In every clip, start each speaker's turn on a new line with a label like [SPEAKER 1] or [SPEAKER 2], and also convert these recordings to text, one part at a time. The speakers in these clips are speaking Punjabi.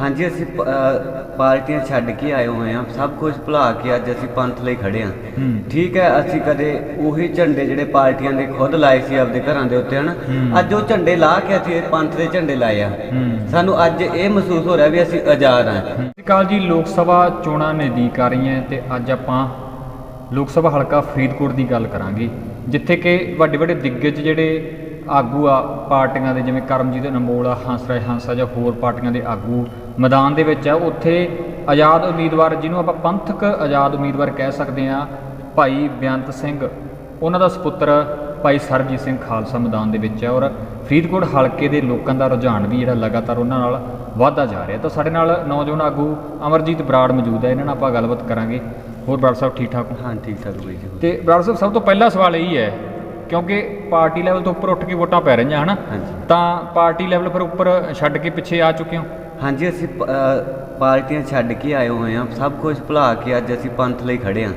[SPEAKER 1] ਹਾਂਜੀ ਅਸੀਂ ਪ- ਪਾਰਟੀਆਂ ਛੱਡ ਕੇ ਆਏ ਹੋਏ ਹਾਂ। ਸਭ ਕੁਝ ਭੁਲਾ ਕੇ ਅੱਜ ਅਸੀਂ ਪੰਥ ਲਈ ਖੜੇ ਹਾਂ।
[SPEAKER 2] ਹੂੰ।
[SPEAKER 1] ਠੀਕ ਹੈ ਅਸੀਂ ਕਦੇ ਉਹੀ ਝੰਡੇ ਜਿਹੜੇ ਪਾਰਟੀਆਂ ਦੇ ਖੁਦ ਲਾਏ ਸੀ ਆਪਦੇ ਘਰਾਂ ਦੇ ਉੱਤੇ ਹਨ?
[SPEAKER 2] ਹੂੰ।
[SPEAKER 1] ਅੱਜ ਉਹ ਝੰਡੇ ਲਾ ਕੇ ਅਸੀਂ ਇਹ ਪੰਥ ਦੇ ਝੰਡੇ ਲਾਏ ਆ।
[SPEAKER 2] ਹੂੰ।
[SPEAKER 1] ਸਾਨੂੰ ਅੱਜ ਇਹ ਮਹਿਸੂਸ ਹੋ ਰਿਹਾ ਵੀ ਅਸੀਂ ਆਜ਼ਾਦ ਹਾਂ।
[SPEAKER 2] ਸਤਿ ਸ਼੍ਰੀ ਅਕਾਲ ਜੀ ਲੋਕ ਸਭਾ ਚੋਣਾਂ ਨਜ਼ਦੀਕ ਆ ਰਹੀਆਂ ਤੇ ਅੱਜ ਆਪਾਂ ਲੋਕ ਸਭਾ ਹਲਕਾ ਫਰੀਦਕੋਟ ਦੀ ਗੱਲ ਕਰਾਂਗੇ ਜਿੱਥੇ ਕਿ ਵੱਡੇ ਵੱਡੇ ਦਿੱਗਜ ਜਿਹੜੇ ਆਗੂ ਆ ਪਾਰਟੀਆਂ ਦੇ ਜਿਵੇਂ ਕਰਮਜੀਤ ਅਨਮੋਲ ਆ ਹੰਸਰਾਜ ਹੰਸਾ ਜਾਂ ਹੋਰ ਪਾਰਟੀਆਂ ਦੇ ਆਗੂ ਮੈਦਾਨ ਦੇ ਵਿੱਚ ਆ ਉੱਥੇ ਆਜ਼ਾਦ ਉਮੀਦਵਾਰ ਜਿਹਨੂੰ ਆਪਾਂ ਪੰਥਕ ਆਜ਼ਾਦ ਉਮੀਦਵਾਰ ਕਹਿ ਸਕਦੇ ਆ ਭਾਈ ਬੇਅੰਤ ਸਿੰਘ। ਉਹਨਾਂ ਦਾ ਸੁਪੁੱਤਰ ਭਾਈ ਸਰਬਜੀਤ ਸਿੰਘ ਖਾਲਸਾ ਮੈਦਾਨ ਦੇ ਵਿੱਚ ਹੈ ਔਰ ਫਰੀਦਕੋਟ ਹਲਕੇ ਦੇ ਲੋਕਾਂ ਦਾ ਰੁਝਾਨ ਵੀ ਜਿਹੜਾ ਲਗਾਤਾਰ ਉਹਨਾਂ ਨਾਲ ਵਧਦਾ ਜਾ ਰਿਹਾ। ਤਾਂ ਸਾਡੇ ਨਾਲ ਨੌਜਵਾਨ ਆਗੂ ਅਮਰਜੀਤ ਬਰਾੜ ਮੌਜੂਦ ਹੈ ਇਹਨਾਂ ਨਾਲ ਆਪਾਂ ਗੱਲਬਾਤ ਕਰਾਂਗੇ। ਹੋਰ ਬਰਾੜ ਸਾਹਿਬ ਠੀਕ ਠਾਕ ਹੋ?
[SPEAKER 1] ਹਾਂ ਠੀਕ ਠਾਕ ਬਾਈ ਜੀ
[SPEAKER 2] ਤੇ ਬਰਾੜ ਸਾਹਿਬ ਸਭ ਤੋਂ ਪਹਿਲਾ ਸਵਾਲ ਇਹੀ ਹੈ ਕਿਉਂਕਿ ਪਾਰਟੀ ਲੈਵਲ ਤੋਂ ਉੱਪਰ ਉੱਠ ਕੇ ਵੋਟਾਂ ਪੈ ਰਹੀਆਂ ਹਨਾ? ਤਾਂ ਪਾਰਟੀ ਲੈਵਲ ਪਰ ਉੱਪਰ ਛੱਡ ਕੇ ਪਿੱਛੇ ਆ ਚੁੱਕੇ ਹੋ?
[SPEAKER 1] ਹਾਂਜੀ ਅਸੀਂ ਪਾਰਟੀਆਂ ਛੱਡ ਕੇ ਆਏ ਹੋਏ ਹਾਂ। ਸਭ ਕੁਝ ਭੁਲਾ ਕੇ ਅੱਜ ਅਸੀਂ ਪੰਥ ਲਈ ਖੜੇ ਹਾਂ।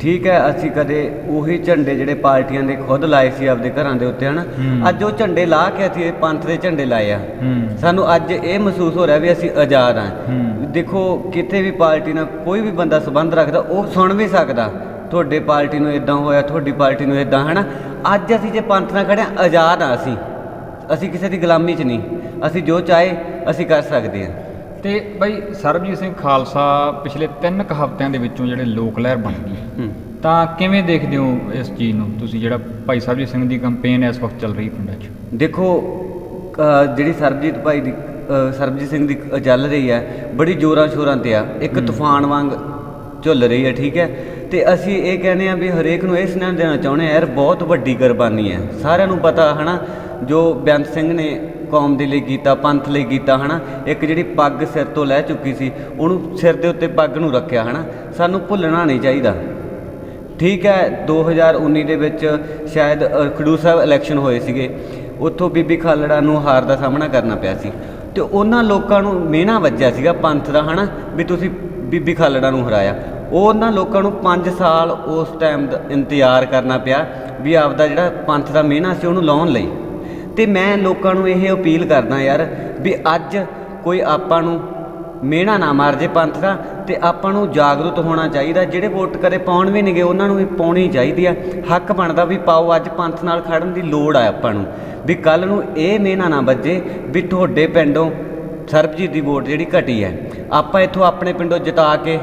[SPEAKER 1] ਠੀਕ ਹੈ ਅਸੀਂ ਕਦੇ ਉਹੀ ਝੰਡੇ ਜਿਹੜੇ ਪਾਰਟੀਆਂ ਦੇ ਖੁਦ ਲਾਏ ਸੀ ਆਪਦੇ ਘਰਾਂ ਦੇ ਉੱਤੇ ਹਨ। ਅੱਜ ਉਹ ਝੰਡੇ ਲਾ ਕੇ ਅਸੀਂ ਇਹ ਪੰਥ ਦੇ ਝੰਡੇ ਲਾਏ ਆ। ਸਾਨੂੰ ਅੱਜ ਇਹ ਮਹਿਸੂਸ ਹੋ ਰਿਹਾ ਵੀ ਅਸੀਂ ਆਜ਼ਾਦ ਹੂੰ। ਦੇਖੋ ਕਿਤੇ ਵੀ ਪਾਰਟੀ ਨਾਲ ਕੋਈ ਵੀ ਬੰਦਾ ਸੰਬੰਧ ਰੱਖਦਾ ਉਹ ਸੁਣ ਵੀ ਸਕਦਾ। ਤੁਹਾਡੇ ਪਾਰਟੀ ਨੂੰ ਇਦਾਂ ਹੋਇਆ ਤੁਹਾਡੀ ਪਾਰਟੀ ਨੂੰ ਇਦਾਂ ਹਨਾ? ਅੱਜ ਅਸੀਂ ਜੇ ਪੰਥ ਨਾਲ ਖੜੇ ਹਾਂ ਆਜ਼ਾਦ ਹਾਂ ਅਸੀਂ। ਅਸੀਂ ਕਿਸੇ ਦੀ ਗੁਲਾਮੀ 'ਚ ਨਹੀਂ। ਅਸੀਂ ਜੋ ਚਾਹੇ ਅਸੀਂ ਕਰ ਸਕਦੇ ਹਾਂ।
[SPEAKER 2] ਤੇ ਬਈ ਸਰਬਜੀਤ ਸਿੰਘ ਖਾਲਸਾ ਪਿਛਲੇ 3 ਕੁ ਹਫ਼ਤਿਆਂ ਦੇ ਵਿੱਚੋਂ ਜਿਹੜੇ ਲੋਕ ਲਹਿਰ ਬਣ ਗਈ। ਤਾਂ ਕਿਵੇਂ ਦੇਖਦੇ ਹੋ ਇਸ ਚੀਜ਼ ਨੂੰ ਤੁਸੀਂ ਜਿਹੜਾ ਭਾਈ ਸਰਬਜੀਤ ਸਿੰਘ ਦੀ ਕੈਂਪੇਨ ਇਸ ਵਕਤ ਚੱਲ ਰਹੀ ਪਿੰਡਾਂ 'ਚ?
[SPEAKER 1] ਦੇਖੋ ਜਿਹੜੀ ਸਰਬਜੀਤ ਭਾਈ ਦੀ ਸਰਬਜੀਤ ਸਿੰਘ ਦੀ ਚੱਲ ਰਹੀ ਹੈ ਬੜੀ ਜੋਰਾਂ ਸ਼ੋਰਾਂ ਤੇ ਆ। ਇੱਕ ਤੂਫਾਨ ਵਾਂਗ ਝੁੱਲ ਰਹੀ ਹੈ ਠੀਕ ਹੈ? ਤੇ ਅਸੀਂ ਇਹ ਕਹਿੰਦੇ ਆ ਵੀ ਹਰੇਕ ਨੂੰ ਇਹ ਸੁਨੇਹਾ ਦੇਣਾ ਚਾਹੁੰਦੇ ਆ ਯਾਰ ਬਹੁਤ ਵੱਡੀ ਕੁਰਬਾਨੀ ਹੈ। ਸਾਰਿਆਂ ਨੂੰ ਪਤਾ, ਹਨਾ, ਜੋ ਬੇਅੰਤ ਸਿੰਘ ਨੇ ਕੌਮ ਦੇ ਲਈ ਕੀਤਾ, ਪੰਥ ਲਈ ਕੀਤਾ, ਹਨਾ, ਇੱਕ ਜਿਹੜੀ ਪੱਗ ਸਿਰ ਤੋਂ ਲੈ ਚੁੱਕੀ ਸੀ, ਉਹਨੂੰ ਸਿਰ ਦੇ ਉੱਤੇ ਪੱਗ ਨੂੰ ਰੱਖਿਆ, ਹਨਾ, ਸਾਨੂੰ ਭੁੱਲਣਾ ਨਹੀਂ ਚਾਹੀਦਾ। ਠੀਕ ਹੈ 2019 ਦੇ ਵਿੱਚ ਸ਼ਾਇਦ ਖਡੂਰ ਸਾਹਿਬ ਇਲੈਕਸ਼ਨ ਹੋਏ ਸੀਗੇ, ਉੱਥੋਂ ਬੀਬੀ ਖਾਲੜਾ ਨੂੰ ਹਾਰ ਦਾ ਸਾਹਮਣਾ ਕਰਨਾ ਪਿਆ ਸੀ। ਤੇ ਉਹਨਾਂ ਲੋਕਾਂ ਨੂੰ ਮਿਹਣਾ ਵੱਜਿਆ ਸੀਗਾ ਪੰਥ ਦਾ, ਹਨਾ, ਵੀ ਤੁਸੀਂ ਬੀਬੀ ਖਾਲੜਾ ਨੂੰ ਹਰਾਇਆ। ਉਹਨਾਂ ਲੋਕਾਂ ਨੂੰ 5 ਸਾਲ ਉਸ ਟਾਈਮ ਦਾ ਇੰਤਜ਼ਾਰ ਕਰਨਾ ਪਿਆ ਵੀ ਆਪਦਾ ਜਿਹੜਾ ਪੰਥ ਦਾ ਮਿਹਣਾ ਸੀ ਉਹਨੂੰ ਲਾਉਣ ਲਈ। ਤੇ ਮੈਂ ਲੋਕਾਂ ਨੂੰ ਇਹ ਅਪੀਲ ਕਰਦਾ ਯਾਰ ਵੀ ਅੱਜ ਕੋਈ ਆਪਾਂ ਨੂੰ ਮਿਹਣਾ ਨਾ ਮਾਰ ਜੇ ਪੰਥ ਦਾ ਤੇ ਆਪਾਂ ਨੂੰ ਜਾਗਰੂਕ ਹੋਣਾ ਚਾਹੀਦਾ। ਜਿਹੜੇ ਵੋਟ ਕਦੇ ਪਾਉਣ ਵੀ ਨਹੀਂਗੇ ਉਹਨਾਂ ਨੂੰ ਵੀ ਪਾਉਣੀ ਚਾਹੀਦੀ ਆ। ਹੱਕ ਬਣਦਾ ਵੀ ਪਾਓ, ਅੱਜ ਪੰਥ ਨਾਲ ਖੜਨ ਦੀ ਲੋੜ ਆ ਆਪਾਂ ਨੂੰ। ਵੀ ਕੱਲ ਨੂੰ ਇਹ ਮਿਹਣਾ ਨਾ ਵੱਜੇ ਵੀ ਤੁਹਾਡੇ ਪਿੰਡੋਂ ਸਰਬਜੀਤ ਦੀ ਵੋਟ ਜਿਹੜੀ ਘਟੀ ਹੈ। ਆਪਾਂ ਇੱਥੋਂ ਆਪਣੇ ਪਿੰਡੋਂ ਜਿਤਾ ਕੇ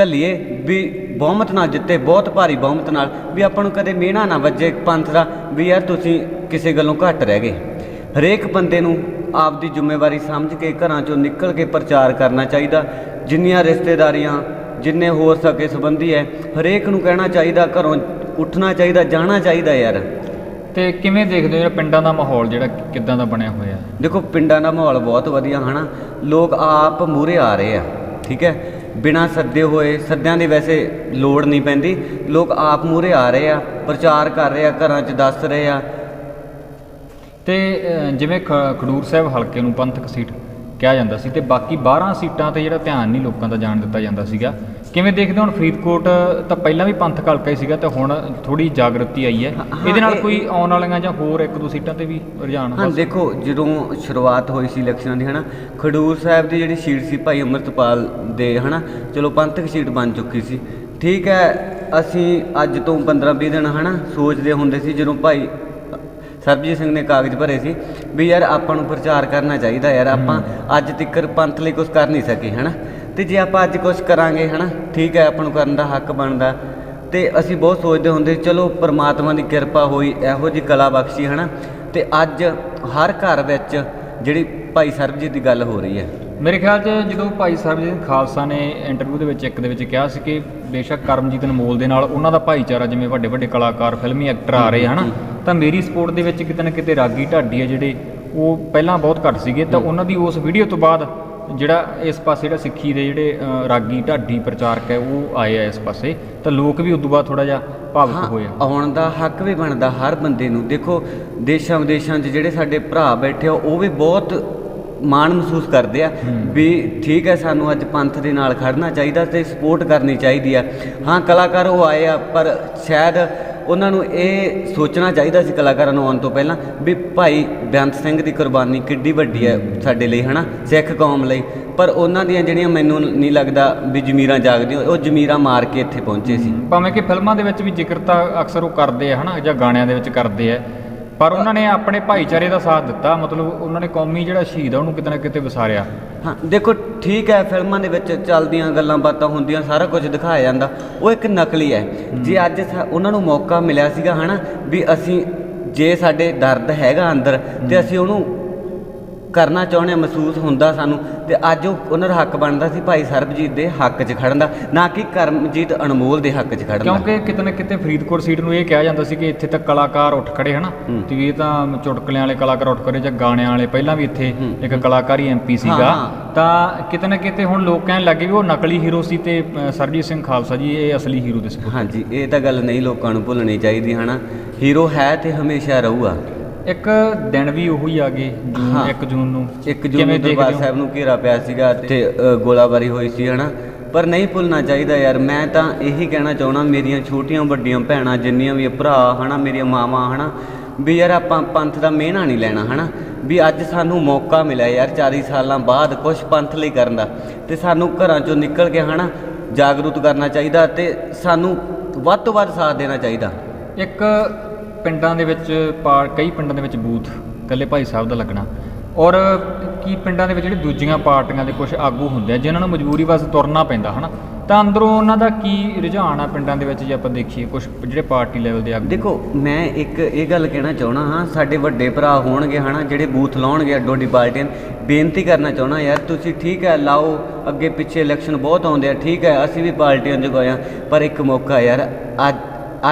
[SPEAKER 1] ਘੱਲੀਏ ਵੀ ਬਹੁਮਤ ਨਾਲ ਜਿੱਤੇ ਬਹੁਤ ਭਾਰੀ ਬਹੁਮਤ ਨਾਲ ਵੀ ਆਪਾਂ ਨੂੰ ਕਦੇ ਮਿਹਣਾ ਨਾ ਵੱਜੇ ਪੰਥ ਦਾ ਵੀ ਯਾਰ ਤੁਸੀਂ ਕਿਸੇ ਗੱਲੋਂ ਘੱਟ ਰਹਿ ਗਏ। ਹਰੇਕ ਬੰਦੇ ਨੂੰ ਆਪਦੀ ਜ਼ਿੰਮੇਵਾਰੀ ਸਮਝ ਕੇ ਘਰਾਂ ਚੋਂ ਨਿਕਲ ਕੇ ਪ੍ਰਚਾਰ ਕਰਨਾ ਚਾਹੀਦਾ। ਜਿੰਨੀਆਂ ਰਿਸ਼ਤੇਦਾਰੀਆਂ ਜਿੰਨੇ ਹੋਰ ਸਕੇ ਸੰਬੰਧੀ ਹੈ ਹਰੇਕ ਨੂੰ ਕਹਿਣਾ ਚਾਹੀਦਾ ਘਰੋਂ ਉੱਠਣਾ ਚਾਹੀਦਾ ਜਾਣਾ ਚਾਹੀਦਾ ਯਾਰ।
[SPEAKER 2] ਤੇ ਕਿਵੇਂ ਦੇਖਦੇ ਹੋ ਜਿਹੜਾ ਪਿੰਡਾਂ ਦਾ ਮਾਹੌਲ ਜਿਹੜਾ ਕਿੱਦਾਂ ਦਾ ਬਣਿਆ ਹੋਇਆ?
[SPEAKER 1] ਦੇਖੋ ਪਿੰਡਾਂ ਦਾ ਮਾਹੌਲ ਬਹੁਤ ਵਧੀਆ ਹਨਾ? ਲੋਕ ਆਪ ਮੂਰੇ ਆ ਰਹੇ ਆ ਠੀਕ ਹੈ ਬਿਨਾਂ ਸੱਦੇ ਹੋਏ, ਸੱਦਿਆਂ ਦੀ ਵੈਸੇ ਲੋੜ ਨਹੀਂ ਪੈਂਦੀ। ਲੋਕ ਆਪ ਮੂਰੇ ਆ ਰਹੇ ਆ, ਪ੍ਰਚਾਰ ਕਰ ਰਹੇ ਆ, ਘਰਾਂ 'ਚ ਦੱਸ ਰਹੇ ਆ।
[SPEAKER 2] ਤੇ ਜਿਵੇਂ ਖ- ਖਡੂਰ ਸਾਹਿਬ ਹਲਕੇ ਨੂੰ ਪੰਥਕ ਸੀਟ ਕਿਹਾ ਜਾਂਦਾ ਸੀ ਤੇ ਬਾਕੀ 12 ਸੀਟਾਂ ਤੇ ਜਿਹੜਾ ਧਿਆਨ ਨਹੀਂ ਲੋਕਾਂ ਦਾ ਜਾਣ ਦਿੱਤਾ ਜਾਂਦਾ ਸੀਗਾ। ਕਿਵੇਂ ਦੇਖਦੇ ਹੋ ਹੁਣ ਫਰੀਦਕੋਟ ਤਾਂ ਪਹਿਲਾਂ ਵੀ ਪੰਥਕ ਹਲਕਾ ਹੀ ਸੀਗਾ ਤੇ ਹੁਣ ਥੋੜੀ ਜਾਗਰਤੀ ਆਈ ਹੈ। ਇਹਦੇ ਨਾਲ ਕੋਈ ਆਉਣ ਵਾਲੀਆਂ ਜਾਂ ਹੋਰ ਇੱਕ ਦੋ ਸੀਟਾਂ ਤੇ ਵੀ ਰੁਝਾਨ
[SPEAKER 1] ਹਾਂ ਦੇਖੋ ਜਦੋਂ ਸ਼ੁਰੂਆਤ ਹੋਈ ਸੀ ਇਲੈਕਸ਼ਨਾਂ ਦੀ ਹਨਾ ਖਡੂਰ ਸਾਹਿਬ ਦੀ ਜਿਹੜੀ ਸੀਟ ਸੀ ਭਾਈ ਅੰਮ੍ਰਿਤਪਾਲ ਦੇ ਹਨਾ ਚਲੋ ਪੰਥਕ ਸੀਟ ਬਣ ਚੁੱਕੀ ਸੀ। ਠੀਕ ਹੈ ਅਸੀਂ ਅੱਜ ਤੋਂ 15-20 ਦਿਨ ਹਨਾ ਸੋਚਦੇ ਹੁੰਦੇ ਸੀ ਜਦੋਂ ਭਾਈ ਸਰਬਜੀਤ ਸਿੰਘ ਨੇ ਕਾਗਜ਼ ਭਰੇ ਸੀ ਵੀ ਯਾਰ ਆਪਾਂ ਨੂੰ ਪ੍ਰਚਾਰ ਕਰਨਾ ਚਾਹੀਦਾ ਯਾਰ ਆਪਾਂ ਅੱਜ ਤੱਕ ਪੰਥ ਲਈ ਕੁਝ ਕਰ ਨਹੀਂ ਸਕੇ ਹਨਾ? ਤੇ ਜੇ ਆਪਾਂ ਅੱਜ ਕੁਝ ਕਰਾਂਗੇ ਹਨਾ ਠੀਕ ਹੈ ਆਪਾਂ ਨੂੰ ਕਰਨ ਦਾ ਹੱਕ ਬਣਦਾ। ਤੇ ਅਸੀਂ ਬਹੁਤ ਸੋਚਦੇ ਹੁੰਦੇ ਚਲੋ ਪ੍ਰਮਾਤਮਾ ਦੀ ਕਿਰਪਾ ਹੋਈ ਇਹੋ ਜੀ ਕਲਾ ਬਖਸ਼ੀ ਹਨਾ? ਤੇ ਅੱਜ ਹਰ ਘਰ ਵਿੱਚ ਜਿਹੜੀ ਭਾਈ ਸਰਬਜੀਤ ਦੀ ਗੱਲ ਹੋ ਰਹੀ ਹੈ।
[SPEAKER 2] ਮੇਰੇ ਖਿਆਲ 'ਚ ਜਦੋਂ ਭਾਈ ਸਰਬਜੀਤ ਖਾਲਸਾ ਨੇ ਇੰਟਰਵਿਊ ਦੇ ਵਿੱਚ ਇੱਕ ਦੇ ਵਿੱਚ ਕਿਹਾ ਸੀ ਕਿ ਬੇਸ਼ੱਕ ਕਰਮਜੀਤ ਅਨਮੋਲ ਦੇ ਨਾਲ ਉਹਨਾਂ ਦਾ ਭਾਈਚਾਰਾ ਜਿਵੇਂ ਵੱਡੇ ਵੱਡੇ ਕਲਾਕਾਰ ਫਿਲਮੀ ਐਕਟਰ ਆ ਰਹੇ ਹਨਾ? ਤਾਂ ਮੇਰੀ ਸਪੋਰਟ ਦੇ ਵਿੱਚ ਕਿਤੇ ਨਾ ਕਿਤੇ ਰਾਗੀ ਢਾਡੀ ਆ ਜਿਹੜੇ ਉਹ ਪਹਿਲਾਂ ਬਹੁਤ ਘੱਟ ਸੀਗੇ ਤਾਂ ਉਹਨਾਂ ਦੀ ਉਸ ਵੀਡੀਓ ਤੋਂ ਬਾਅਦ ਜਿਹੜਾ ਇਸ ਪਾਸੇ ਜਿਹੜਾ ਸਿੱਖੀ ਦੇ ਜਿਹੜੇ ਰਾਗੀ ਢਾਡੀ ਪ੍ਰਚਾਰਕ ਹੈ ਉਹ ਆਏ ਆ ਇਸ ਪਾਸੇ। ਤਾਂ ਲੋਕ ਵੀ ਉਦੋਂ ਬਾਅਦ ਥੋੜਾ ਜਿਹਾ ਭਾਵੁਕ ਹੋਏ ਆ।
[SPEAKER 1] ਆਉਣ ਦਾ ਹੱਕ ਵੀ ਬਣਦਾ ਹਰ ਬੰਦੇ ਨੂੰ। ਦੇਖੋ ਦੇਸ਼ਾਂ ਵਿਦੇਸ਼ਾਂ 'ਚ ਜਿਹੜੇ ਸਾਡੇ ਭਰਾ ਬੈਠੇ ਆ ਉਹ ਵੀ ਬਹੁਤ ਮਾਣ ਮਹਿਸੂਸ ਕਰਦੇ ਆ ਵੀ ਠੀਕ ਹੈ ਸਾਨੂੰ ਅੱਜ ਪੰਥ ਦੇ ਨਾਲ ਖੜਨਾ ਚਾਹੀਦਾ ਤੇ ਸਪੋਰਟ ਕਰਨੀ ਚਾਹੀਦੀ ਆ। ਹਾਂ ਕਲਾਕਾਰ ਉਹ ਆਏ ਆ ਪਰ ਸ਼ਾਇਦ ਉਹਨਾਂ ਨੂੰ ਇਹ ਸੋਚਣਾ ਚਾਹੀਦਾ ਸੀ ਕਲਾਕਾਰਾਂ ਨੂੰ ਆਉਣ ਤੋਂ ਪਹਿਲਾਂ ਵੀ ਭਾਈ ਬੇਅੰਤ ਸਿੰਘ ਦੀ ਕੁਰਬਾਨੀ ਕਿੱਡੀ ਵੱਡੀ ਹੈ ਸਾਡੇ ਲਈ ਹਨਾ? ਸਿੱਖ ਕੌਮ ਲਈ। ਪਰ ਉਹਨਾਂ ਦੀਆਂ ਜਿਹੜੀਆਂ ਮੈਨੂੰ ਨਹੀਂ ਲੱਗਦਾ ਵੀ ਜ਼ਮੀਰਾਂ ਜਾਗਦੀਆਂ ਉਹ ਜ਼ਮੀਰਾਂ ਮਾਰ ਕੇ ਇੱਥੇ ਪਹੁੰਚੇ ਸੀ।
[SPEAKER 2] ਭਾਵੇਂ ਕਿ ਫਿਲਮਾਂ ਦੇ ਵਿੱਚ ਵੀ ਜ਼ਿਕਰ ਤਾਂ ਅਕਸਰ ਉਹ ਕਰਦੇ ਆ ਹਨਾ? ਜਾਂ ਗਾਣਿਆਂ ਦੇ ਵਿੱਚ ਕਰਦੇ ਆ। ਪਰ ਉਹਨਾਂ ਨੇ ਆਪਣੇ ਭਾਈਚਾਰੇ ਦਾ ਸਾਥ ਦਿੱਤਾ ਮਤਲਬ ਉਹਨਾਂ ਨੇ ਕੌਮੀ ਜਿਹੜਾ ਸ਼ਹੀਦ ਆ ਉਹਨੂੰ ਕਿਤੇ ਨਾ ਕਿਤੇ ਵਿਸਾਰਿਆ।
[SPEAKER 1] ਹਾਂ ਦੇਖੋ ਠੀਕ ਹੈ ਫਿਲਮਾਂ ਦੇ ਵਿੱਚ ਚੱਲਦੀਆਂ ਗੱਲਾਂ ਬਾਤਾਂ ਹੁੰਦੀਆਂ ਸਾਰਾ ਕੁਝ ਦਿਖਾਇਆ ਜਾਂਦਾ। ਉਹ ਇੱਕ ਨਕਲੀ ਹੈ। ਜੇ ਅੱਜ ਉਹਨਾਂ ਨੂੰ ਮੌਕਾ ਮਿਲਿਆ ਸੀਗਾ ਹਨਾ ਵੀ ਅਸੀਂ ਜੇ ਸਾਡੇ ਦਰਦ ਹੈਗਾ ਅੰਦਰ ਤੇ ਅਸੀਂ ਉਹਨੂੰ ਕਰਨਾ ਚਾਹੁੰਦੇ ਮਹਿਸੂਸ ਹੁੰਦਾ ਸਾਨੂੰ ਤੇ ਅੱਜ ਉਹ ਉਹਨਾਂ ਦਾ ਹੱਕ ਬਣਦਾ ਸੀ ਭਾਈ ਸਰਬਜੀਤ ਦੇ ਹੱਕ 'ਚ ਖੜਨ ਦਾ ਨਾ ਕਿ ਕਰਮਜੀਤ ਅਨਮੋਲ ਦੇ ਹੱਕ 'ਚ ਖੜਨ ਦਾ
[SPEAKER 2] ਕਿਉਂਕਿ ਕਿਤੇ ਨਾ ਕਿਤੇ ਫਰੀਦਕੋਟ ਸੀਟ ਨੂੰ ਇਹ ਕਿਹਾ ਜਾਂਦਾ ਸੀ ਕਿ ਇੱਥੇ ਤਾਂ ਕਲਾਕਾਰ ਉੱਠ ਖੜੇ ਹਨਾ। ਤੇ ਇਹ ਤਾਂ ਚੁਟਕਲਿਆਂ ਵਾਲੇ ਕਲਾਕਾਰ ਉੱਠ ਖੜੇ ਜਾਂ ਗਾਣਿਆਂ ਵਾਲੇ ਪਹਿਲਾਂ ਵੀ ਇੱਥੇ। ਇੱਕ ਕਲਾਕਾਰੀ ਐਮਪੀ ਸੀਗਾ। ਤਾਂ ਕਿਤੇ ਨਾ ਕਿਤੇ ਹੁਣ ਲੋਕ ਕਹਿਣ ਲੱਗੇ ਵੀ ਉਹ ਨਕਲੀ ਹੀਰੋ ਸੀ ਤੇ ਸਰਜੀਤ ਸਿੰਘ ਖਾਲਸਾ ਜੀ ਇਹ ਅਸਲੀ ਹੀਰੋ ਦੇ ਸਪੁੱਤ
[SPEAKER 1] ਹਾਂਜੀ ਇਹ ਤਾਂ ਗੱਲ ਨਹੀਂ ਲੋਕਾਂ ਨੂੰ ਭੁੱਲਣੀ ਚਾਹੀਦੀ ਹਨਾ ਹੀਰੋ ਹੈ ਤੇ ਹਮੇਸ਼ਾ ਰਹੂਗਾ
[SPEAKER 2] ਇੱਕ ਦਿਨ ਵੀ ਉਹੀ ਆ ਗਏ ਜੂਨ
[SPEAKER 1] ਹਾਂ।
[SPEAKER 2] 1 ਜੂਨ ਨੂੰ।
[SPEAKER 1] ਇੱਕ ਜੂਨ
[SPEAKER 2] ਕਿਵੇਂ
[SPEAKER 1] ਨੂੰ
[SPEAKER 2] ਦੇਖਦੇ
[SPEAKER 1] ਦਰਬਾਰ
[SPEAKER 2] ਹੋ?
[SPEAKER 1] ਸਾਹਿਬ ਨੂੰ ਘੇਰਾ ਪਿਆ ਸੀਗਾ ਤੇ ਅ, ਗੋਲਾਬਾਰੀ ਹੋਈ ਸੀ ਹਨਾ? ਪਰ ਨਹੀਂ ਭੁੱਲਣਾ ਚਾਹੀਦਾ ਯਾਰ ਮੈਂ ਤਾਂ ਇਹੀ ਕਹਿਣਾ ਚਾਹਣਾ ਮੇਰੀਆਂ ਛੋਟੀਆਂ ਵੱਡੀਆਂ ਭੈਣਾਂ ਜਿੰਨੀਆਂ ਵੀ ਭਰਾ ਹਨਾ ਮੇਰੀਆਂ ਮਾਵਾਂ ਹਨਾ ਵੀ ਯਾਰ ਆਪਾਂ ਪੰਥ ਦਾ ਮਿਹਣਾ ਨਹੀਂ ਲੈਣਾ ਹਨਾ? ਵੀ ਅੱਜ ਸਾਨੂੰ ਮੌਕਾ ਮਿਲਿਆ ਯਾਰ 40 ਸਾਲਾਂ ਬਾਅਦ ਕੁਝ ਪੰਥ ਲਈ ਕਰਨ ਦਾ। ਤੇ ਸਾਨੂੰ ਘਰਾਂ ਚੋਂ ਨਿਕਲ ਕੇ ਹਨਾ ਜਾਗਰੂਕ ਕਰਨਾ ਚਾਹੀਦਾ ਤੇ ਸਾਨੂੰ ਵੱਧ ਤੋਂ ਵੱਧ ਸਾਥ ਦੇਣਾ ਚਾਹੀਦਾ।
[SPEAKER 2] ਇੱਕ ਪਿੰਡਾਂ ਦੇ ਵਿੱਚ ਪਾ ਕਈ ਪਿੰਡਾਂ ਦੇ ਵਿੱਚ ਬੂਥ, ਇਕੱਲੇ ਭਾਈ ਸਾਹਿਬ ਦਾ ਲੱਗਣਾ। ਔਰ ਕੀ ਪਿੰਡਾਂ ਦੇ ਵਿੱਚ ਜਿਹੜੇ ਦੂਜੀਆਂ ਪਾਰਟੀਆਂ ਦੇ ਕੁਝ ਆਗੂ ਹੁੰਦੇ ਆ, ਜਿਨ੍ਹਾਂ ਨੂੰ ਮਜਬੂਰੀ ਵਾਸਤੇ ਤੁਰਨਾ ਪੈਂਦਾ, ਹਨਾ? ਤਾਂ ਅੰਦਰੋਂ ਉਹਨਾਂ ਦਾ ਕੀ ਰੁਝਾਨ ਆ ਪਿੰਡਾਂ ਦੇ ਵਿੱਚ ਜੇ ਆਪਾਂ ਦੇਖੀਏ ਕੁਝ ਜਿਹੜੇ ਪਾਰਟੀ ਲੈਵਲ ਦੇ ਆਗੂ?
[SPEAKER 1] ਦੇਖੋ, ਮੈਂ ਇੱਕ ਇਹ ਗੱਲ ਕਹਿਣਾ ਚਾਹਣਾ ਹਾਂ, ਸਾਡੇ ਵੱਡੇ ਭਰਾ ਹੋਣਗੇ, ਹਨਾ, ਜਿਹੜੇ ਬੂਥ ਲਾਉਣਗੇ, ਅੱਡੋ ਅੱਡੀ ਪਾਰਟੀਆਂ ਬੇਨਤੀ ਕਰਨਾ ਚਾਹਣਾ ਯਾਰ, ਤੁਸੀਂ ਠੀਕ ਹੈ ਲਾਓ, ਅੱਗੇ ਪਿੱਛੇ ਇਲੈਕਸ਼ਨ ਬਹੁਤ ਆਉਂਦੇ ਆ, ਠੀਕ ਹੈ ਅਸੀਂ ਵੀ ਪਾਰਟੀਆਂ ਜਗਾਇਆ ਪਰ ਇੱਕ ਮੌਕਾ ਯਾਰ, ਅੱਜ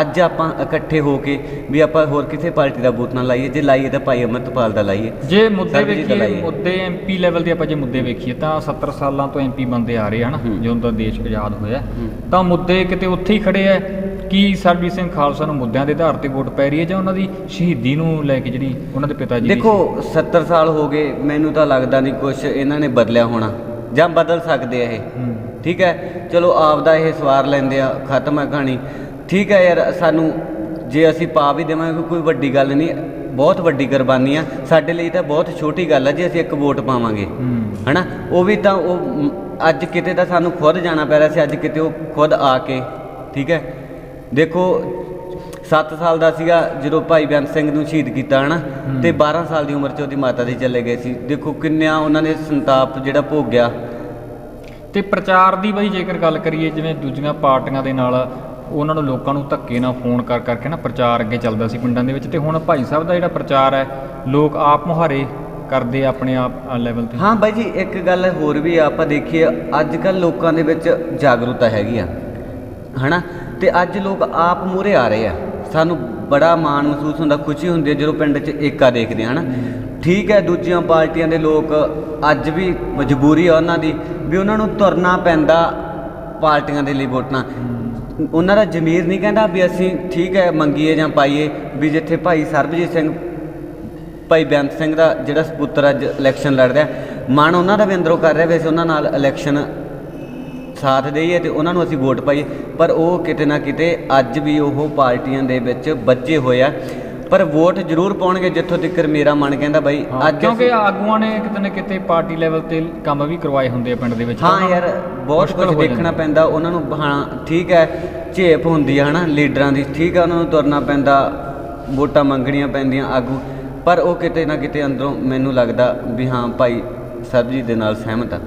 [SPEAKER 1] ਅੱਜ ਆਪਾਂ ਇਕੱਠੇ ਹੋ ਕੇ ਵੀ ਆਪਾਂ ਹੋਰ ਕਿਸੇ ਪਾਰਟੀ ਦਾ ਬੂਥ ਨਾ ਲਾਈਏ ਜੇ ਲਾਈਏ ਤਾਂ ਭਾਈ ਅਮਰਤਪਾਲ ਦਾ ਲਾਈਏ
[SPEAKER 2] ਜੇ ਮੁੱਦੇ
[SPEAKER 1] ਦਾ
[SPEAKER 2] ਵੇਖੀਏ। ਮੁੱਦੇ ਐਮਪੀ ਲੈਵਲ ਦੇ ਆਪਾਂ ਜੇ ਮੁੱਦੇ ਵੇਖੀਏ ਤਾਂ 70 ਸਾਲਾਂ ਤੋਂ ਐਮਪੀ ਬੰਦੇ ਆ ਰਹੇ ਹਨ। ਜਦੋਂ ਦਾ ਦੇਸ਼ ਆਜ਼ਾਦ ਹੋਇਆ। ਤਾਂ ਮੁੱਦੇ ਕਿਤੇ ਉੱਥੇ ਹੀ ਖੜੇ ਐ ਕੀ ਸਰਬਜੀਤ ਸਿੰਘ ਖਾਲਸਾ ਨੂੰ ਮੁੱਦਿਆਂ ਦੇ ਆਧਾਰ ਤੇ ਵੋਟ ਪੈ ਰਹੀ ਹੈ ਜਾਂ ਉਹਨਾਂ ਦੀ ਸ਼ਹੀਦੀ ਨੂੰ ਲੈ ਕੇ ਜਿਹੜੀ ਉਹਨਾਂ ਦੇ ਪਿਤਾ ਜੀ ਦੀ
[SPEAKER 1] ਦੇਖੋ 70 ਸਾਲ ਹੋ ਗਏ ਮੈਨੂੰ ਤਾਂ ਲੱਗਦਾ ਨਹੀਂ ਕੁਝ ਇਹਨਾਂ ਨੇ ਬਦਲਿਆ ਹੋਣਾ ਜਾਂ ਬਦਲ ਸਕਦੇ ਆ ਇਹ। ਠੀਕ ਹੈ ਚਲੋ ਆਪਦਾ ਇਹ ਸਵਾਰ ਲੈਂਦੇ ਆ ਖਤਮ ਹੈ ਕਹਾਣੀ ਠੀਕ ਹੈ ਯਾਰ ਸਾਨੂੰ ਜੇ ਅਸੀਂ ਪਾ ਵੀ ਦੇਵਾਂਗੇ ਕੋਈ ਵੱਡੀ ਗੱਲ ਨਹੀਂ ਬਹੁਤ ਵੱਡੀ ਕੁਰਬਾਨੀ ਆ। ਸਾਡੇ ਲਈ ਤਾਂ ਬਹੁਤ ਛੋਟੀ ਗੱਲ ਆ ਜੇ ਅਸੀਂ ਇੱਕ ਵੋਟ ਪਾਵਾਂਗੇ। ਹਨਾ? ਉਹ ਵੀ ਤਾਂ ਉਹ ਅੱਜ ਕਿਤੇ ਤਾਂ ਸਾਨੂੰ ਖੁਦ ਜਾਣਾ ਪੈ ਰਿਹਾ ਸੀ ਅੱਜ ਕਿਤੇ ਉਹ ਖੁਦ ਆ ਕੇ। ਠੀਕ ਹੈ? ਦੇਖੋ 7 ਸਾਲ ਦਾ ਸੀਗਾ ਜਦੋਂ ਭਾਈ ਬੇਅੰਤ ਸਿੰਘ ਨੂੰ ਸ਼ਹੀਦ ਕੀਤਾ ਹਨਾ। ਤੇ 12 ਸਾਲ ਦੀ ਉਮਰ 'ਚ ਉਹਦੀ ਮਾਤਾ ਦੀ ਚਲੇ ਗਏ ਸੀ। ਦੇਖੋ ਕਿੰਨਿਆਂ ਉਹਨਾਂ ਨੇ ਸੰਤਾਪ ਜਿਹੜਾ ਭੋਗਿਆ।
[SPEAKER 2] ਤੇ ਪ੍ਰਚਾਰ ਦੀ ਬਈ ਜੇਕਰ ਗੱਲ ਕਰੀਏ ਜਿਵੇਂ ਦੂਜੀਆਂ ਪਾਰਟੀਆਂ ਦੇ ਨਾਲ ਉਹਨਾਂ ਨੂੰ ਲੋਕਾਂ ਨੂੰ ਧੱਕੇ ਨਾਲ ਫੋਨ ਕਰ ਕਰਕੇ ਨਾ ਪ੍ਰਚਾਰ ਅੱਗੇ ਚੱਲਦਾ ਸੀ ਪਿੰਡਾਂ ਦੇ ਵਿੱਚ ਤੇ ਹੁਣ ਭਾਈ ਸਾਹਿਬ ਦਾ ਜਿਹੜਾ ਪ੍ਰਚਾਰ ਹੈ ਲੋਕ ਆਪ ਮੁਹਾਰੇ ਕਰਦੇ ਆਪਣੇ ਆਪ ਲੈਵਲ ਤੇ।
[SPEAKER 1] ਹਾਂ ਬਾਈ ਜੀ ਇੱਕ ਗੱਲ ਹੋਰ ਵੀ ਆ, ਆਪਾਂ ਦੇਖੀਏ ਅੱਜ ਕੱਲ ਲੋਕਾਂ ਦੇ ਵਿੱਚ ਜਾਗਰੂਕਤਾ ਹੈਗੀ ਆ ਹਨਾ? ਤੇ ਅੱਜ ਲੋਕ ਆਪ ਮੂਹਰੇ ਆ ਰਹੇ ਆ। ਸਾਨੂੰ ਬੜਾ ਮਾਣ ਮਹਿਸੂਸ ਹੁੰਦਾ ਖੁਸ਼ੀ ਹੁੰਦੀ ਹੈ ਜਦੋਂ ਪਿੰਡ 'ਚ ਏਕਾ ਦੇਖਦੇ ਆ ਹਨਾ? ਠੀਕ ਹੈ ਦੂਜੀਆਂ ਪਾਰਟੀਆਂ ਦੇ ਲੋਕ ਅੱਜ ਵੀ ਮਜਬੂਰੀ ਆ ਉਹਨਾਂ ਦੀ ਵੀ ਉਹਨਾਂ ਨੂੰ ਤੁਰਨਾ ਪੈਂਦਾ ਪਾਰਟੀਆਂ ਦੇ ਲਈ ਵੋਟਾਂ। ਉਹਨਾਂ ਦਾ ਜ਼ਮੀਰ ਨਹੀਂ ਕਹਿੰਦਾ ਵੀ ਅਸੀਂ ਠੀਕ ਹੈ, ਮੰਗੀਏ ਜਾਂ ਪਾਈਏ, ਵੀ ਜਿੱਥੇ ਭਾਈ ਸਰਬਜੀਤ ਸਿੰਘ, ਭਾਈ ਬੇਅੰਤ ਸਿੰਘ ਦਾ ਜਿਹੜਾ ਸਪੁੱਤਰ ਅੱਜ ਇਲੈਕਸ਼ਨ ਲੜ ਰਿਹਾ ਮਨ ਉਹਨਾਂ ਦਾ ਵੀ ਅੰਦਰੋਂ ਕਰ ਰਿਹਾ ਵੈਸੇ ਉਹਨਾਂ ਨਾਲ ਇਲੈਕਸ਼ਨ ਸਾਥ ਦੇਈਏ ਤੇ ਉਹਨਾਂ ਨੂੰ ਅਸੀਂ ਵੋਟ ਪਾਈਏ। ਪਰ ਉਹ ਕਿਤੇ ਨਾ ਕਿਤੇ ਅੱਜ ਵੀ ਉਹ ਪਾਰਟੀਆਂ ਦੇ ਵਿੱਚ ਵੱਜੇ ਹੋਏ ਆ। ਪਰ ਵੋਟ ਜ਼ਰੂਰ ਪਾਉਣਗੇ ਜਿੱਥੋਂ ਤੱਕ ਮੇਰਾ ਮਨ ਕਹਿੰਦਾ ਬਾਈ ਅੱਜ
[SPEAKER 2] ਕਿਉਂਕਿ ਆਗੂਆਂ ਨੇ ਕਿਤੇ ਨਾ ਕਿਤੇ ਪਾਰਟੀ ਲੈਵਲ ਤੇ ਕੰਮ ਵੀ ਕਰਵਾਏ ਹੁੰਦੇ ਆ ਪਿੰਡ ਦੇ ਵਿੱਚ
[SPEAKER 1] ਹਾਂ ਯਾਰ ਬਹੁਤ
[SPEAKER 2] ਮੁਸ਼ਕਿਲ
[SPEAKER 1] ਕੁਝ
[SPEAKER 2] ਹੋ
[SPEAKER 1] ਦੇਖਣਾ
[SPEAKER 2] ਜਾਂਦਾ।
[SPEAKER 1] ਪੈਂਦਾ ਉਹਨਾਂ ਨੂੰ ਹਾਂ ਠੀਕ ਹੈ ਝੇਪ ਹੁੰਦੀ ਹੈ ਹਨਾ ਲੀਡਰਾਂ ਦੀ ਠੀਕ ਹੈ ਉਹਨਾਂ ਨੂੰ ਤੁਰਨਾ ਪੈਂਦਾ ਵੋਟਾਂ ਮੰਗਣੀਆਂ ਪੈਂਦੀਆਂ ਆਗੂ ਪਰ ਉਹ ਕਿਤੇ ਨਾ ਕਿਤੇ ਅੰਦਰੋਂ ਮੈਨੂੰ ਲੱਗਦਾ ਵੀ ਹਾਂ ਭਾਈ ਸਰਬਜੀਤ ਦੇ ਨਾਲ ਸਹਿਮਤ ਆ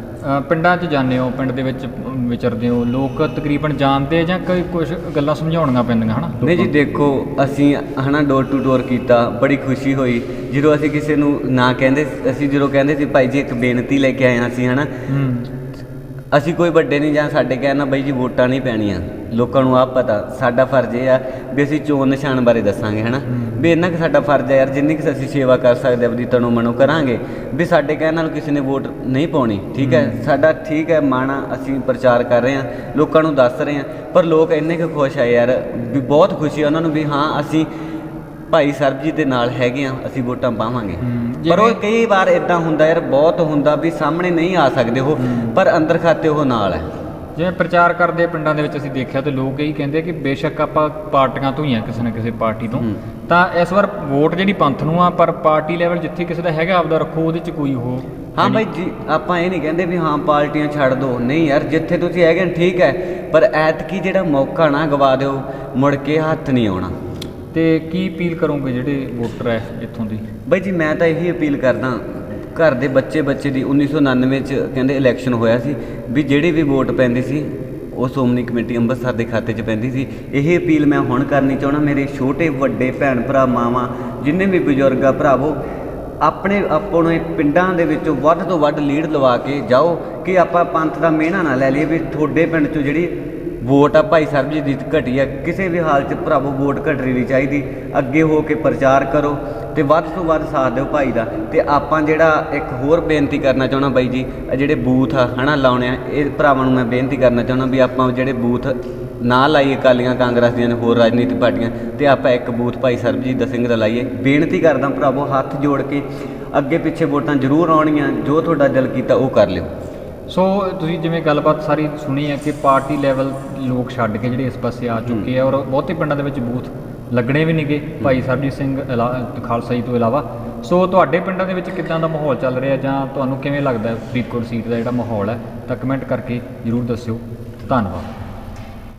[SPEAKER 2] ਪਿੰਡਾਂ 'ਚ ਜਾਂਦੇ ਹੋ ਪਿੰਡ ਦੇ ਵਿੱਚ ਵਿਚਰਦੇ ਹੋ ਲੋਕ ਤਕਰੀਬਨ ਜਾਣਦੇ ਜਾਂ ਕੋਈ ਕੁਝ ਗੱਲਾਂ ਸਮਝਾਉਣੀਆਂ ਪੈਂਦੀਆਂ ਹਨਾ?
[SPEAKER 1] ਨਹੀਂ ਜੀ ਦੇਖੋ ਅਸੀਂ ਹਨਾ ਡੋਰ ਟੂ ਡੋਰ ਕੀਤਾ ਬੜੀ ਖੁਸ਼ੀ ਹੋਈ। ਜਦੋਂ ਅਸੀਂ ਕਿਸੇ ਨੂੰ ਨਾ ਕਹਿੰਦੇ ਅਸੀਂ ਜਦੋਂ ਕਹਿੰਦੇ ਸੀ ਭਾਈ ਜੀ ਇੱਕ ਬੇਨਤੀ ਲੈ ਕੇ ਆਏ ਹਾਂ ਅਸੀਂ ਹਨਾ? ਅਸੀਂ ਕੋਈ ਵੱਡੇ ਨਹੀਂ ਜਾਂ ਸਾਡੇ ਕਹਿਣਾ ਬਈ ਜੀ ਵੋਟਾਂ ਨਹੀਂ ਪੈਣੀਆਂ। ਲੋਕਾਂ ਨੂੰ ਆਪ ਪਤਾ ਸਾਡਾ ਫਰਜ਼ ਇਹ ਆ ਵੀ ਅਸੀਂ ਚੋਣ ਨਿਸ਼ਾਨ ਬਾਰੇ ਦੱਸਾਂਗੇ ਹਨਾ? ਵੀ ਇੰਨਾ ਕਿ ਸਾਡਾ ਫਰਜ਼ ਹੈ ਯਾਰ ਜਿੰਨੀ ਕਿ ਅਸੀਂ ਸੇਵਾ ਕਰ ਸਕਦੇ ਆਪਦੀ ਤਨੋਂ ਮਨੋਂ ਕਰਾਂਗੇ ਵੀ ਸਾਡੇ ਕਹਿਣ ਨਾਲ ਕਿਸੇ ਨੇ ਵੋਟ ਨਹੀਂ ਪਾਉਣੀ ਠੀਕ ਹੈ? ਸਾਡਾ ਠੀਕ ਹੈ ਮਾਣਾ ਅਸੀਂ ਪ੍ਰਚਾਰ ਕਰ ਰਹੇ ਹਾਂ ਲੋਕਾਂ ਨੂੰ ਦੱਸ ਰਹੇ ਹਾਂ ਪਰ ਲੋਕ ਇੰਨੇ ਕੁ ਖੁਸ਼ ਆ ਯਾਰ ਵੀ ਬਹੁਤ ਖੁਸ਼ੀ ਆ ਉਹਨਾਂ ਨੂੰ ਵੀ ਹਾਂ ਅਸੀਂ ਭਾਈ ਸਰਬਜੀਤ ਦੇ ਨਾਲ ਹੈਗੇ ਆ ਅਸੀਂ ਵੋਟਾਂ ਪਾਵਾਂਗੇ। ਪਰ ਉਹ ਕਈ ਵਾਰ ਇਦਾਂ ਹੁੰਦਾ ਯਾਰ ਬਹੁਤ ਹੁੰਦਾ ਵੀ ਸਾਹਮਣੇ ਨਹੀਂ ਆ ਸਕਦੇ ਉਹ ਪਰ ਅੰਦਰ ਖਾਤੇ ਉਹ ਨਾਲ ਹੈ।
[SPEAKER 2] ਜਿਵੇਂ ਪ੍ਰਚਾਰ ਕਰਦੇ ਪਿੰਡਾਂ ਦੇ ਵਿੱਚ ਅਸੀਂ ਦੇਖਿਆ ਤੇ ਲੋਕ ਇਹੀ ਕਹਿੰਦੇ ਕਿ ਬੇਸ਼ੱਕ ਆਪਾਂ ਪਾਰਟੀਆਂ ਤੋਂ ਹੀ ਆ ਕਿਸੇ ਨਾ ਕਿਸੇ ਪਾਰਟੀ ਤੋਂ।
[SPEAKER 1] ਹੂੰ।
[SPEAKER 2] ਤਾਂ ਇਸ ਵਾਰ ਵੋਟ ਜਿਹੜੀ ਪੰਥ ਨੂੰ ਆ ਪਰ ਪਾਰਟੀ ਲੈਵਲ ਜਿੱਥੇ ਕਿਸੇ ਦਾ ਹੈਗਾ ਆਪਦਾ ਰੱਖੋ ਉਹਦੇ 'ਚ ਕੋਈ ਉਹ
[SPEAKER 1] ਹਾਂ ਬਾਈ ਜੀ ਆਪਾਂ ਇਹ ਨਹੀਂ ਕਹਿੰਦੇ ਵੀ ਹਾਂ ਪਾਰਟੀਆਂ ਛੱਡ ਦਿਓ ਨਹੀਂ ਯਾਰ ਜਿੱਥੇ ਤੁਸੀਂ ਹੈਗੇ ਠੀਕ ਹੈ। ਪਰ ਐਤਕੀ ਜਿਹੜਾ ਮੌਕਾ ਨਾ ਗਵਾ ਦਿਓ ਮੁੜ ਕੇ ਹੱਥ ਨਹੀਂ ਆਉਣਾ।
[SPEAKER 2] ਤੇ ਕੀ ਅਪੀਲ ਕਰੋਗੇ ਜਿਹੜੇ ਵੋਟਰ ਐ ਇੱਥੋਂ ਦੇ?
[SPEAKER 1] ਬਾਈ ਜੀ ਮੈਂ ਤਾਂ ਇਹੀ ਅਪੀਲ ਕਰਦਾ। ਘਰ ਦੇ ਬੱਚੇ ਬੱਚੇ ਦੀ 1999 ਚ ਕਹਿੰਦੇ ਇਲੈਕਸ਼ਨ ਹੋਇਆ ਸੀ ਵੀ ਜਿਹੜੀ ਵੀ ਵੋਟ ਪੈਂਦੀ ਸੀ, ਉਹ ਸ਼੍ਰੋਮਣੀ ਕਮੇਟੀ ਅੰਮ੍ਰਿਤਸਰ ਦੇ ਖਾਤੇ 'ਚ ਪੈਂਦੀ ਸੀ। ਇਹ ਅਪੀਲ ਮੈਂ ਹੁਣ ਕਰਨੀ ਚਾਹਣਾ ਮੇਰੇ ਛੋਟੇ, ਵੱਡੇ ਭੈਣ ਭਰਾ, ਮਾਵਾਂ, ਜਿੰਨੇ ਵੀ ਬਜ਼ੁਰਗ ਆ, ਭਰਾਵੋ, ਆਪਣੇ ਆਪਣੇ ਪਿੰਡਾਂ ਦੇ ਵਿੱਚੋਂ ਵੱਧ ਤੋਂ ਵੱਧ ਲੀਡ ਲਵਾ ਕੇ ਜਾਓ ਕਿ ਆਪਾਂ ਪੰਥ ਦਾ ਮਿਹਣਾ ਨਾ ਲੈ ਲਈਏ ਵੀ ਤੁਹਾਡੇ ਪਿੰਡ 'ਚੋਂ ਜਿਹੜੀ ਵੋਟ ਆ ਭਾਈ ਸਰਬਜੀਤ ਦੀ ਘਟੀ ਆ ਕਿਸੇ ਵੀ ਹਾਲ 'ਚ ਭਰਾਵੋ ਵੋਟ ਘਟਣੀ ਨਹੀਂ ਚਾਹੀਦੀ। ਅੱਗੇ ਹੋ ਕੇ ਪ੍ਰਚਾਰ ਕਰੋ ਤੇ ਵੱਧ ਤੋਂ ਵੱਧ ਸਾਥ ਦਿਓ ਭਾਈ ਦਾ। ਤੇ ਆਪਾਂ ਜਿਹੜਾ ਇੱਕ ਹੋਰ ਬੇਨਤੀ ਕਰਨਾ ਚਾਹਣਾ ਬਾਈ ਜੀ ਜਿਹੜੇ ਬੂਥ ਆ, ਹਨਾ, ਲਾਉਣੇ ਆ, ਇਹ ਭਰਾਵਾਂ ਨੂੰ ਮੈਂ ਬੇਨਤੀ ਕਰਨਾ ਚਾਹਣਾ ਵੀ ਆਪਾਂ ਜਿਹੜੇ ਬੂਥ ਨਾ ਲਾਈਏ ਅਕਾਲੀਆਂ, ਕਾਂਗਰਸ ਦੀਆਂ ਨੇ, ਹੋਰ ਰਾਜਨੀਤਿਕ ਪਾਰਟੀਆਂ, ਤੇ ਆਪਾਂ ਇੱਕ ਬੂਥ ਭਾਈ ਸਰਬਜੀਤ ਦਾ ਸਿੰਘ ਦਾ ਲਾਈਏ। ਬੇਨਤੀ ਕਰਦਾ ਭਰਾਵੋ, ਹੱਥ ਜੋੜ ਕੇ ਅੱਗੇ ਪਿੱਛੇ ਵੋਟਾਂ ਜ਼ਰੂਰ ਆਉਣੀਆਂ, ਜੋ ਤੁਹਾਡਾ ਦਿਲ ਕੀਤਾ ਉਹ ਕਰ ਲਿਓ।
[SPEAKER 2] ਸੋ ਤੁਸੀਂ ਜਿਵੇਂ ਗੱਲਬਾਤ ਸਾਰੀ ਸੁਣੀ ਹੈ ਕਿ ਪਾਰਟੀ ਲੈਵਲ ਲੋਕ ਛੱਡ ਕੇ ਜਿਹੜੇ ਇਸ ਪਾਸੇ ਆ ਚੁੱਕੇ ਆ ਔਰ ਬਹੁਤੇ ਪਿੰਡਾਂ ਦੇ ਵਿੱਚ ਬੂਥ ਲੱਗਣੇ ਵੀ ਨਹੀਂਗੇ ਭਾਈ ਸਰਬਜੀਤ ਸਿੰਘ ਇਲਾ- ਖਾਲਸਾ ਜੀ ਤੋਂ ਇਲਾਵਾ। ਸੋ ਤੁਹਾਡੇ ਪਿੰਡਾਂ ਦੇ ਵਿੱਚ ਕਿੱਦਾਂ ਦਾ ਮਾਹੌਲ ਚੱਲ ਰਿਹਾ ਜਾਂ ਤੁਹਾਨੂੰ ਕਿਵੇਂ ਲੱਗਦਾ ਫਰੀਦਕੋਟ ਸੀਟ ਦਾ ਜਿਹੜਾ ਮਾਹੌਲ ਹੈ? ਤਾਂ ਕਮੈਂਟ ਕਰਕੇ ਜਰੂਰ ਦੱਸਿਓ। ਧੰਨਵਾਦ।